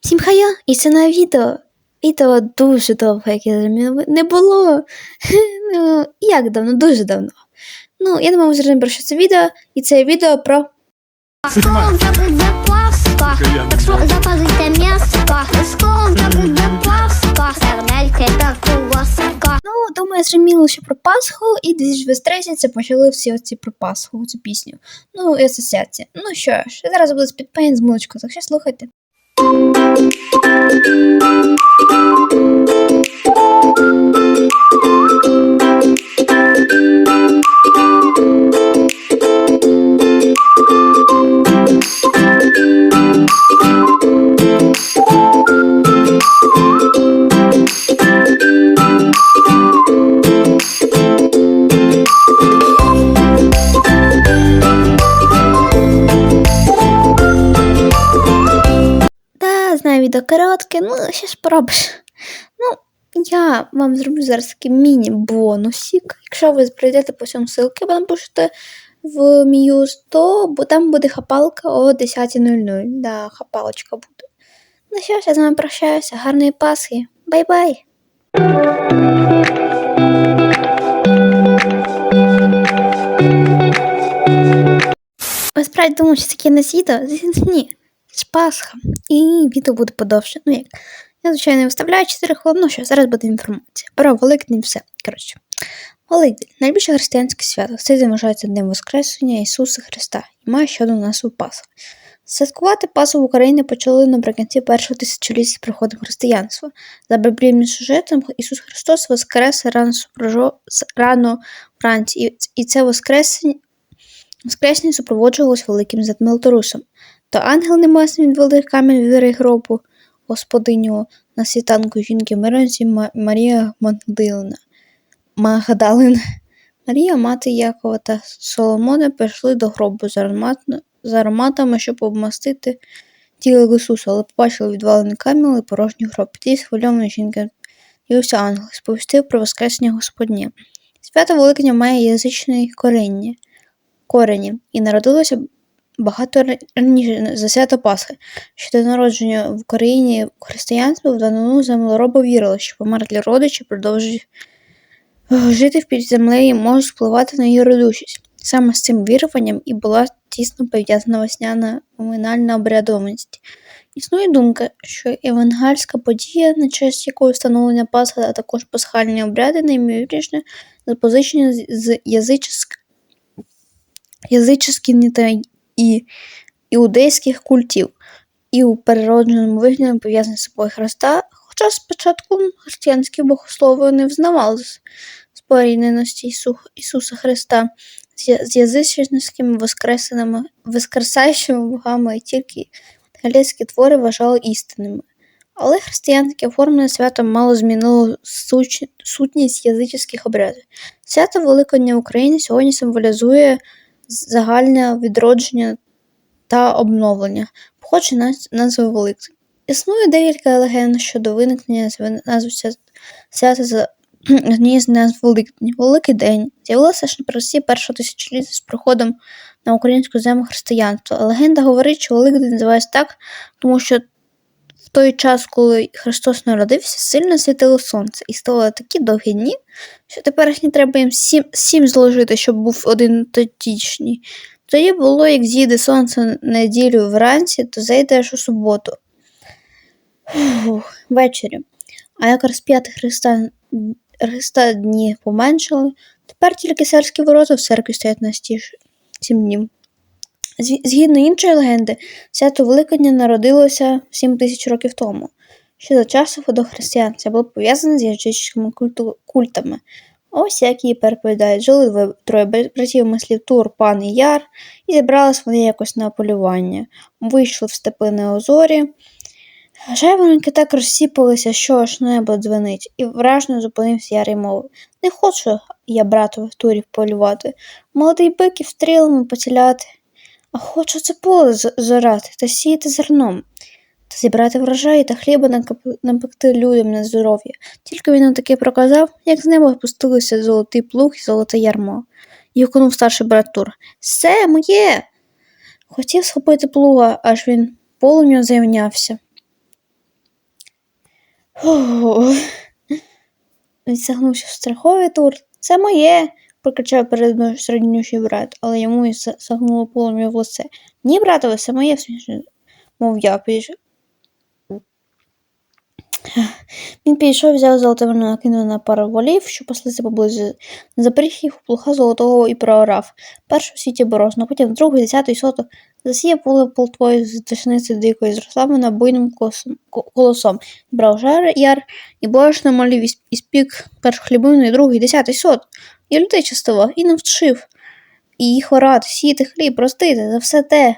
Всім хая, і це на відео. Відео дуже довго, як я не було. Ну, як давно? Дуже давно. Ну, я думаю, ви зрозуміли, про що це відео, і це відео про буде так що м'яско. Скоро вже буде Пасха, сердельки та куласка. Зрозуміло, що про Пасху, і десь в це почали всі оці про Пасху, цю пісню. Ну, і асоціація. Ну що ж, зараз буде спідпейн з музичкою, так що слухайте. Відео коротке, ну що ж поробиш. Ну, я вам зроблю зараз такий міні-бонусик. Якщо ви прийдете по цьому ссылки, ви напишете в М'юз, то бо там буде хапалка о 10.00. Да, хапалочка буде. Ну що я з вами прощаюся. Гарної Пасхи. Бай-бай! Ви справді думали, що це кінець відео? Ні. Це ж Пасха. І відео буде подовше. Ну як? Я, звичайно, виставляю 4 хвилини, ну що зараз буде інформація. Про Великдень все. Коротше. Великдень найбільше християнське свято. День вважається Днем Воскресення Ісуса Христа і має ще одну назву Пасха. Святкувати Пасху в Україні почали наприкінці першого тисячоліття з приходом християнства. За біблійним сюжетом Ісус Христос воскрес рано, вранці, і, це воскресення, воскреснення супроводжувалось великим Зетмелторусом. То ангел немасний відвели камінь від двері гробу господиню на світанку жінки миронці Ма- Марія Магдалина. Магдалина. Марія, мати Якова та Соломона прийшли до гробу з, ароматами, щоб обмастити тіло Ісуса, але побачили відвалений камінь і порожній гроб. Тоді схвильованої жінки явився ангел, сповістив про воскресення Господнє. Свято Великдня має язичне коріння, корені і народилося багато ра- раніше за свято Пасхи. Що до народження в Україні християнства в данину землероба вірили, що померлі родичі продовжують е, жити в під землею і можуть впливати на її родючість. Саме з цим віруванням і була тісно пов'язана весняна поминальна обрядовність. Існує думка, що евангельська подія, на честь якої встановлення Пасхи, а також пасхальні обряди, найімовірніше запозичені з- язичськ... язичських та і іудейських культів, і у переродженому вигляді пов'язані з собою Христа, хоча спочатку християнські богослови не взнавали спорідненості Ісу... Ісуса Христа з, язичницькими воскресеними, воскресаючими богами, і тільки галецькі твори вважали істинними. Але християнське оформлення свята мало змінило сутність язичних обрядів. Свято Великодня в Україні сьогодні символізує загальне відродження та обновлення, походження наз- назви Великдень. Існує декілька легенд щодо виникнення зв- назви свя- свята за однією з назв Великдень. Великий день з'явилося ж наприкінці першого тисячоліття з приходом на українську землю християнства. Легенда говорить, що Великдень називається так, тому що той час, коли Христос народився, сильно світило сонце, і стало такі довгі дні, що теперішні треба їм сім, сім зложити, щоб був один тодішній. Тоді було, як зійде сонце неділю вранці, то зайде аж у суботу. Фух, ввечері. А як розп'яти Христа, Христа дні поменшали, тепер тільки царські ворота в церкві стоять на стіж сім днів. Згі- Згідно іншої легенди, свято Великодня народилося 7 тисяч років тому. Ще за християн це було пов'язане з культу- культами. Ось як її переповідають. Жили троє братів мислів Тур, пан і Яр, і зібрались вони якось на полювання. Вийшли в степи на озорі. Жайворонки так розсіпалися, що аж небо дзвенить, і вражно зупинився Яр і мовив Не хочу я, брату, в турі полювати, молодий биків стрілами поціляти, а хочу це поле зорати та сіяти зерном, та зібрати врожай та хліба напекти людям на здоров'я. Тільки він нам таки проказав, як з неба опустилися золотий плуг і золоте ярмо. Юкнув старший брат Тур. Все моє. Хотів схопити плуга, аж він полум'ю зайнявся. Фух. Відсагнувся страховий тур. Це моє. Прокричав перед мною брат, але йому і сагнуло полум'я в лице. Ні, братове, це моє, смішне, мов я підійшов. Він підійшов, взяв золоте вино, накинув на пару волів, що паслися поблизу. Запоріг їх у плуха золотого і проорав. Першу в світі борозну, потім другий, десятий, соту. Засіяв поле полтвою з тишниці дикої, зросла вона буйним косом, колосом. Брав жар яр і борошно малів і сп- і спік першу хлібину, і другий, десятий сот. І людей частував, і навчив. І їх орати, сіяти хліб, простити за все те.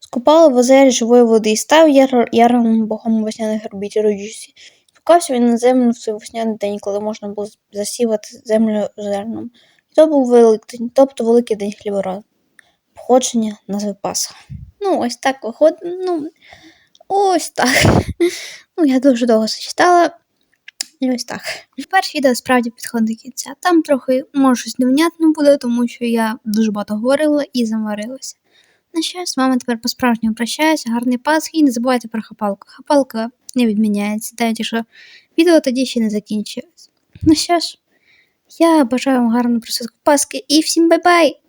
Скупали в озері живої води і став яр, яром богом весняних робіт родючості. Спускався він на землю в цей весняний день, коли можна було засівати землю зерном. І то був Великдень, тобто великий день хлібораду. Походження назви Пасха. Ну, ось так виходить. Ну, ось так. Ну, я дуже довго це читала. І ось так. Тепер відео справді підходить до кінця. Там трохи може щось невнятно буде, тому що я дуже багато говорила і замарилася. На що, з вами тепер по-справжньому прощаюся, гарний Пасхи і не забувайте про хапалку. Хапалка не відміняється, навіть якщо відео тоді ще не закінчилось. Ну що ж, я бажаю вам гарного присутку Пасхи і всім бай-бай!